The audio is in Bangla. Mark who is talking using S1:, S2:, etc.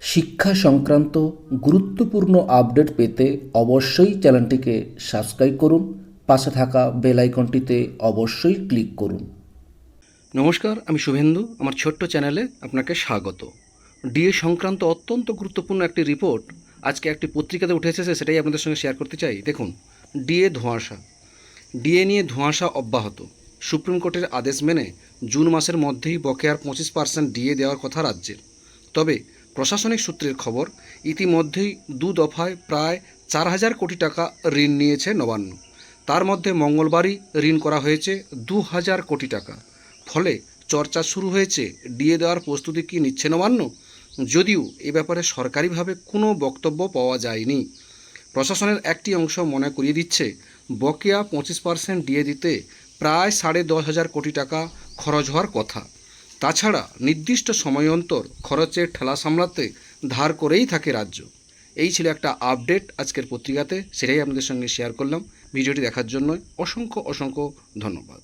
S1: শিক্ষা সংক্রান্ত গুরুত্বপূর্ণ আপডেট পেতে অবশ্যই চ্যানেলটিকে সাবস্ক্রাইব করুন, পাশে থাকা বেল আইকনটিতে অবশ্যই ক্লিক করুন।
S2: নমস্কার, আমি শুভেন্দু, আমার ছোট্ট চ্যানেলে আপনাকে স্বাগত। ডিএ সংক্রান্ত অত্যন্ত গুরুত্বপূর্ণ একটি রিপোর্ট আজকে একটি পত্রিকাতে উঠে এসেছে, সেটাই আপনাদের সঙ্গে শেয়ার করতে চাই। দেখুন, ডিএ ধোঁয়াশা। ডিএ নিয়ে ধোঁয়াশা অব্যাহত। সুপ্রিম কোর্টের আদেশ মেনে জুন মাসের মধ্যেই বকেয়ার পঁচিশ পার্সেন্ট ডিএ দেওয়ার কথা রাজ্যের। তবে প্রশাসনিক সূত্রের খবর, ইতিমধ্যেই দু দফায় প্রায় চার হাজার কোটি টাকা ঋণ নিয়েছে নবান্ন। তার মধ্যে মঙ্গলবারই ঋণ করা হয়েছে দু হাজার কোটি টাকা। ফলে চর্চা শুরু হয়েছে, ডিএ দেওয়ার প্রস্তুতি কি নিচ্ছে নবান্ন? যদিও এ ব্যাপারে সরকারিভাবে কোনো বক্তব্য পাওয়া যায়নি। প্রশাসনের একটি অংশ মনে করিয়ে দিচ্ছে, বকেয়া পঁচিশ পার্সেন্ট ডিএ দিতে প্রায় সাড়ে দশ হাজার কোটি টাকা খরচ হওয়ার কথা। তাছাড়া নির্দিষ্ট সময় অন্তর খরচের ঠেলা সামলাতে ধার করেই থাকে রাজ্য। এই ছিল একটা আপডেট আজকের পত্রিকাতে, সেটাই আপনাদের সঙ্গে শেয়ার করলাম। ভিডিওটি দেখার জন্য অসংখ্য অসংখ্য ধন্যবাদ।